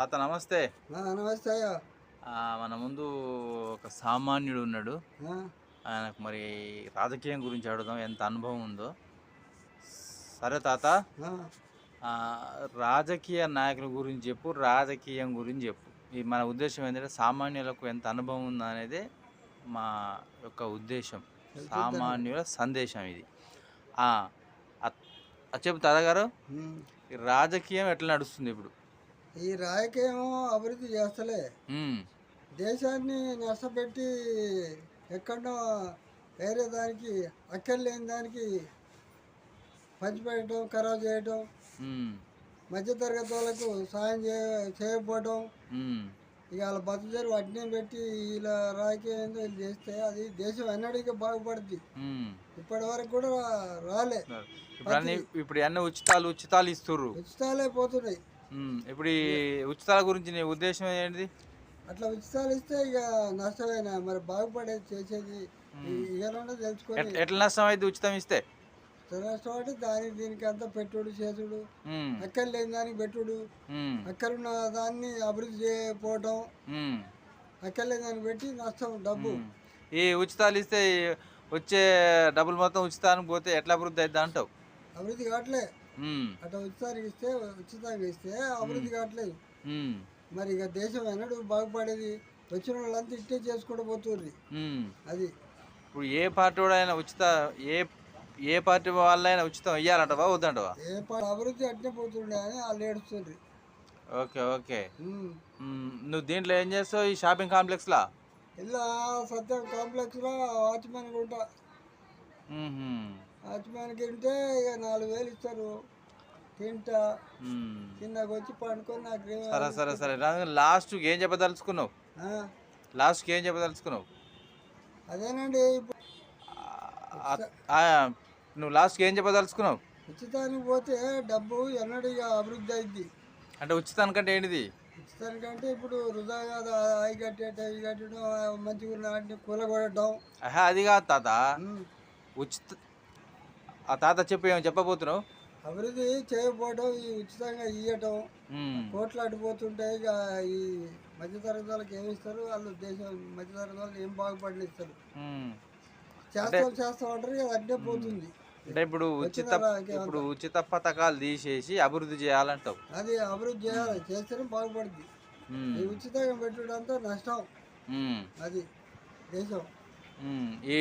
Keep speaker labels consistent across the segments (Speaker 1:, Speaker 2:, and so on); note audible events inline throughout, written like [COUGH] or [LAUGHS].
Speaker 1: తాత నమస్తే.
Speaker 2: నమస్తే అయ్యా.
Speaker 1: మన ముందు ఒక సామాన్యుడు ఉన్నాడు. ఆయనకు మరి రాజకీయం గురించి అడుగుదాం ఎంత అనుభవం ఉందో. సరే తాత. రాజకీయ నాయకుల గురించి చెప్పు రాజకీయం గురించి చెప్పు. ఈ మన ఉద్దేశం ఏంటంటే సామాన్యులకు ఎంత అనుభవం ఉందో అనేది మా యొక్క ఉద్దేశం. సామాన్యుల సందేశం ఇది. చెప్పు తాతగారు. రాజకీయం ఎట్లా నడుస్తుంది ఇప్పుడు?
Speaker 2: ఈ రాజకీయం అభివృద్ధి చేస్తలే. దేశాన్ని నష్టపెట్టి ఎక్కడో వేరే దానికి అక్కర్లేని దానికి పంచిపెట్టడం ఖరాబ్ చేయటం మధ్యతరగతి వాళ్ళకు సాయం చే చేయకపోవటం. ఇక వాళ్ళ బతుకుదేరు వడ్డీ పెట్టి ఇలా రాజకీయం ఏందో వీళ్ళు చేస్తే అది దేశం ఎన్నడికి బాగుపడుద్ది. ఇప్పటి వరకు కూడా రాలే.
Speaker 1: ఇప్పుడు అన్ని ఉచితాలు ఉచితాలు ఇస్తుర్రు.
Speaker 2: ఉచితాలే పోతున్నాయి.
Speaker 1: ఇప్పుడు ఈ ఉచితాల గురించి నీ ఉద్దేశం ఏంటిది?
Speaker 2: అట్లా ఉచితాలు ఇస్తే ఇక నష్టమైనా మరి బాగుపడేది చేసేది ఇవ్వాలన్నా తెలుసుకొని
Speaker 1: ఎట్- ఎట్లా నష్టం అయితే ఉచితం ఇస్తే?
Speaker 2: నష్టం అంటే దానికి దీనికి అంతా పెట్టుడు చేసుడు
Speaker 1: ఉమ్,
Speaker 2: అక్కర లేని దానికి పెట్టుడు.
Speaker 1: ఉమ్,
Speaker 2: అక్కరున్న దాన్ని అభివృద్ధి చేయకపోవటం.
Speaker 1: ఉమ్,
Speaker 2: అక్కర లేని దాన్ని పెట్టి నష్టం డబ్బు.
Speaker 1: ఈ ఉచితాలు ఇస్తే వచ్చే డబ్బులు మొత్తం ఉచితానికి పోతే ఎట్లా అభివృద్ధి అవుతుంది అంటావు?
Speaker 2: అభివృద్ధి కావట్లే. అట్లా ఉచితానికి ఇస్తే ఉచితంగా ఇస్తే అభివృద్ధి కావట్లేదు. మరి ఇక దేశం ఎన్నడూ బాగుపడేది వచ్చిన వాళ్ళంతా ఇట్టే చేసుకుంటూ పోతుంది. అది.
Speaker 1: ఇప్పుడు ఏ పార్టీ వాడైనా ఉచిత ఏ ఏ పార్టీ వాళ్ళైనా ఉచితం ఇవ్వాలంటవా వద్దంటవా?
Speaker 2: ఏ పా- అభివృద్ధి అట్నే పోతుండే అని వాళ్ళు ఏడుస్తుంది
Speaker 1: ఓకే ఓకే. నువ్వు దీంట్లో ఏం చేస్తావు ఈ షాపింగ్ కాంప్లెక్స్లా?
Speaker 2: ఇలా సత్యం కాంప్లెక్స్లో వాచ్మెన్ ఉంటా. వాచ్మెన్కి ఉంటే ఇక నాలుగు వేలు ఇస్తారు తింటా. కిందకి వచ్చి పండుకొని నాకు
Speaker 1: సరే సరే సరే. లాస్ట్కి ఏం చెప్పదలుచుకున్నావు? లాస్ట్కి ఏం చెప్పదలుచుకున్నావు?
Speaker 2: అదేనండి
Speaker 1: నువ్వు లాస్ట్కి ఏం చెప్పదలుచుకున్నావు?
Speaker 2: ఉచితానికి పోతే డబ్బు ఎన్నడూ ఇక అభివృద్ధి అయింది
Speaker 1: అంటే ఉచితానికంటే ఏంటిది?
Speaker 2: ఉచితానికంటే ఇప్పుడు వృధా కాదు అవి కట్టేట ఇవి కట్టడం మంచిగా ఉన్న కూలగొడటం
Speaker 1: అది కాదు తాత. ఉచిత ఆ తాత చెప్పు ఏమో చెప్పబోతున్నావు.
Speaker 2: అభివృద్ధి చేయకపోవడం ఈ ఉచితంగా ఇవ్వటం
Speaker 1: ఉమ్,
Speaker 2: కోట్లు అడ్డుపోతుంటాయి ఇక ఈ మధ్యతరగతి వాళ్ళకి ఏమి ఇస్తారు? వాళ్ళు దేశం మధ్యతరగతి వాళ్ళు ఏం బాగుపడనిస్తారు
Speaker 1: ఉమ్.
Speaker 2: చేస్తాం చేస్తాం అంటారు ఇక అడ్డే పోతుంది.
Speaker 1: అంటే ఇప్పుడు ఉచిత ఇప్పుడు ఉచిత పథకాలు తీసేసి అభివృద్ధి చేయాలంటావు.
Speaker 2: అది అభివృద్ధి చేయాలి చేస్తేనే బాగుపడుద్ది. ఈ ఉచితంగా పెట్టుడంతా నష్టం. అది దేశం.
Speaker 1: ఈ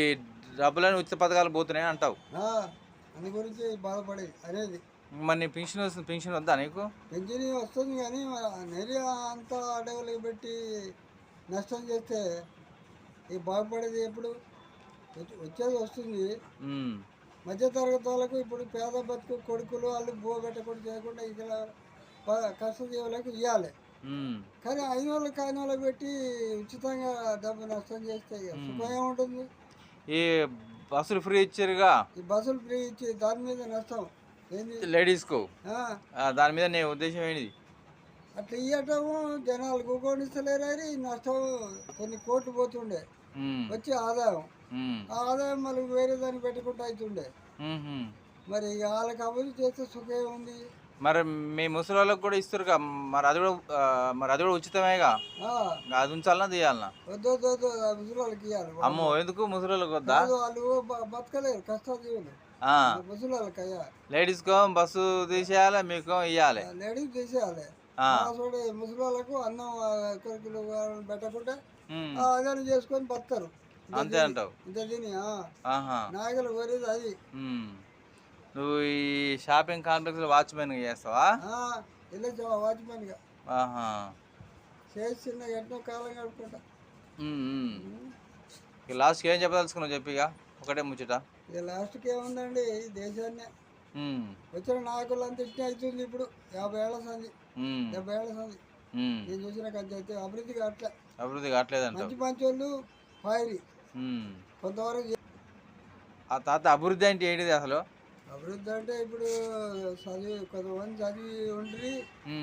Speaker 1: డబ్బులని ఉచిత పథకాలు పోతున్నాయి అంటావు.
Speaker 2: అందు గురించి బాధపడేది అనేది.
Speaker 1: మరి నీ పింఛన్ వస్తుంది పింఛన్ వద్దా నీకు?
Speaker 2: పెంచిని వస్తుంది కానీ నెరి అంతా అడవులకు పెట్టి నష్టం చేస్తే ఈ బాగుపడేది ఎప్పుడు? వచ్చి- వచ్చేది వస్తుంది. మధ్య తరగతి వాళ్ళకు ఇప్పుడు పేద బతుకు కొడుకులు వాళ్ళు బో పెట్టకుండా చేయకుండా ఇక్కడ కష్టజీవులకు ఇవ్వాలి కానీ అయిన వాళ్ళకి కాని వాళ్ళకి పెట్టి ఉచితంగా డబ్బు నష్టం చేస్తే సుఖం ఏముంటుంది?
Speaker 1: ఈ బస్సులు ఫ్రీ ఇచ్చారుగా?
Speaker 2: ఈ బస్సులు ఫ్రీ ఇచ్చి దాని మీద నష్టం. ఏంది?
Speaker 1: లేడీస్కు?
Speaker 2: ఆ,
Speaker 1: ఆ, దాని మీద నీ ఉద్దేశం ఏంటిది
Speaker 2: అట్లా ఇవ్వటము జనాలు గుగోనిస్తలేరు అని నష్టం కొన్ని కోట్లు పోతుండే.
Speaker 1: ఉమ్,
Speaker 2: వచ్చే ఆదాయం.
Speaker 1: ఉమ్,
Speaker 2: ఆ ఆదాయం మళ్ళీ వేరే దాన్ని పెట్టుకుంటూ అవుతుండే
Speaker 1: ఉమ్హుం.
Speaker 2: మరి వాళ్ళకి అభివృద్ధి చేస్తే సుఖం ఉంది
Speaker 1: మరి మీ ముసలి వాళ్ళకి కూడా ఇస్తారుగా మరి అది కూడా మరి అది కూడా ఉచితమేగా? అది ఉంచాలనా తీయాలనా?
Speaker 2: ముసలి ఇవ్వాలి
Speaker 1: అమ్మో ఎందుకు ముసలి వాళ్ళకి వద్దా?
Speaker 2: కాదు, వాళ్ళు బతకలేరు కష్టజీవులు
Speaker 1: ఆ,
Speaker 2: ముసలి వాళ్ళకి అయ్యా
Speaker 1: లేడీస్కో బస్సు తీసేయాలి మీకు ఇవ్వాలి
Speaker 2: లేడీస్. చూడే ముసలి వాళ్ళకు అన్నం కొడుకులు పెట్టకుండా అదనం చేసుకొని బతకరు
Speaker 1: అంతే అంటావు.
Speaker 2: ఇంత తిని నాయకులు కోరేది అది.
Speaker 1: నువ్వు ఈ షాపింగ్ కాంప్లెక్స్లో వాచ్మెన్ చేస్తావా?
Speaker 2: వెళ్ళొచ్చు వాచ్మెన్గా.
Speaker 1: ఆహా.
Speaker 2: చేసి చిన్న ఎన్నో కాలం గడుపుకుంటా.
Speaker 1: ఇక లాస్ట్కి ఏం చెప్పదలుచుకున్నావు చెప్పి ఇక? ఒకటే ముచ్చట.
Speaker 2: ఇక లాస్ట్కి ఏముందండి దేశాన్ని. వచ్చిన నాయకులు అంతా ఇట్టే అవుతుంది ఇప్పుడు. యాభై ఏళ్ళ సంది డెబ్బై ఏళ్ళ సంది. నేను చూసిన అయితే అభివృద్ధి కావట్లే.
Speaker 1: అభివృద్ధి కావట్లేదంటావు
Speaker 2: మంచి మంచి వాళ్ళు ఫైరి. కొంతవరకు
Speaker 1: ఆ తాత అభివృద్ధి అంటే ఏంటిది అసలు?
Speaker 2: అభివృద్ధి అంటే ఇప్పుడు చదివి కొంతమంది చదివి ఉండి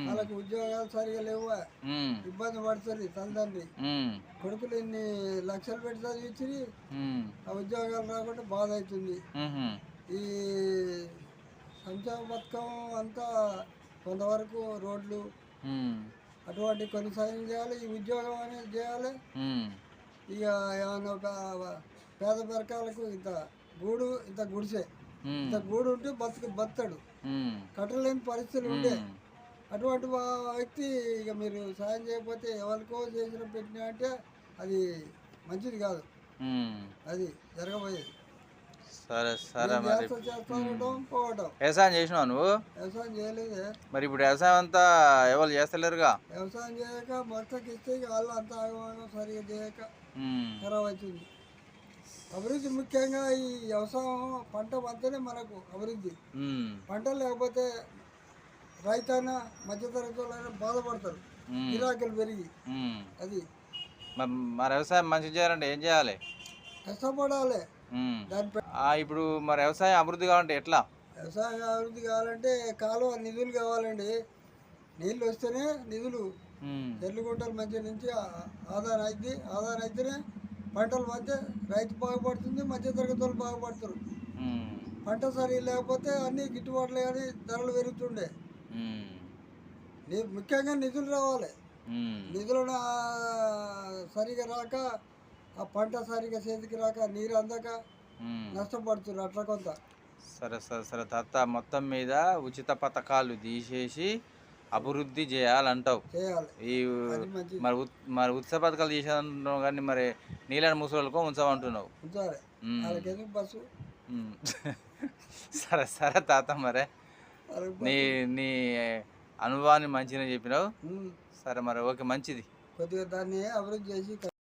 Speaker 2: వాళ్ళకి ఉద్యోగాలు సరిగా లేవు. ఇబ్బంది పడుతుంది తల్లిదండ్రి. కొడుకులు ఇన్ని లక్షలు పెట్టి చదివించి ఆ ఉద్యోగాలు రాకుండా బాధ అవుతుంది ఈ సంక్షేమ పథకం అంతా కొంతవరకు రోడ్లు అటువంటి కొనసాగం చేయాలి ఈ ఉద్యోగం అనేది చేయాలి. ఇక ఏమైనా పేద పెరకాలకు ఇంత గూడు ఇంత గుడిసె.
Speaker 1: ఉమ్,
Speaker 2: ఇంత గూడు ఉంటే బతుకు బతాడు కట్టలేని పరిస్థితులు ఉండే. అటువంటి వ్యక్తి ఇక మీరు సాయం చేయకపోతే ఎవరికో చేసిన పెట్టినా అంటే అది మంచిది కాదు. అది జరగబోయేది.
Speaker 1: సరే సరే మరి. వ్యవసాయం చేసినావు నువ్వు?
Speaker 2: వ్యవసాయం చేయలేదే.
Speaker 1: మరి ఇప్పుడు వ్యవసాయం అంతా ఎవరు చేస్తలేరుగా?
Speaker 2: వ్యవసాయం చేయక మొత్తకి ఇస్తే వాళ్ళు అంతా సరిగా చేయక ఖరాబ్ అవుతుంది. అభివృద్ధి ముఖ్యంగా ఈ వ్యవసాయం పంట పంటనే మనకు అభివృద్ధి. పంట లేకపోతే రైతైనా మధ్యతరగతి వాళ్ళైనా బాధపడతారు గిరాకీలు పెరిగి. అది.
Speaker 1: మరి వ్యవసాయం మంచిగా చేయాలంటే ఏం చేయాలి?
Speaker 2: కష్టపడాలి. దానిపై
Speaker 1: ఇప్పుడు మరి వ్యవసాయం అభివృద్ధి కావాలంటే ఎట్లా?
Speaker 2: వ్యవసాయ అభివృద్ధి కావాలంటే కాలువ నిధులు కావాలండి. నీళ్ళు వస్తేనే నిధులు.
Speaker 1: ఉమ్,
Speaker 2: చెల్లు గుంటలు మంచి నుంచి ఆదాయం అయితే ఆదాయం అయితేనే పంటలు పంటే రైతు బాగుపడుతుంది మధ్యతరగతి వాళ్ళు బాగుపడతారు
Speaker 1: ఉమ్,
Speaker 2: పంట సరి లేకపోతే అన్నీ గిట్టుబాట్లు కానీ ధరలు పెరుగుతుండే. ముఖ్యంగా నిధులు రావాలి. ఆ, సరిగా రాక ఆ పంట సరిగా చేతికి రాక నీరు అందక. నష్టపడుతున్నారు అట్లా కొంత.
Speaker 1: సరే సరే సరే తాత మొత్తం మీద ఉచిత పథకాలు తీసేసి అభివృద్ధి చేయాలంటావు.
Speaker 2: చేయాలి.
Speaker 1: ఈ మరి మరి ఉచిత పథకాలు తీసేదంటున్నావు కానీ మరి నీళ్ళని ముసలికో ఉంచమంటున్నావు. [LAUGHS] సరే సరే తాత మరే. నీ నీ అనుభవాన్ని మంచిగా చెప్పినావు. సరే మరి ఓకే మంచిది.
Speaker 2: కొద్దిగా దాన్ని అభివృద్ధి చేసి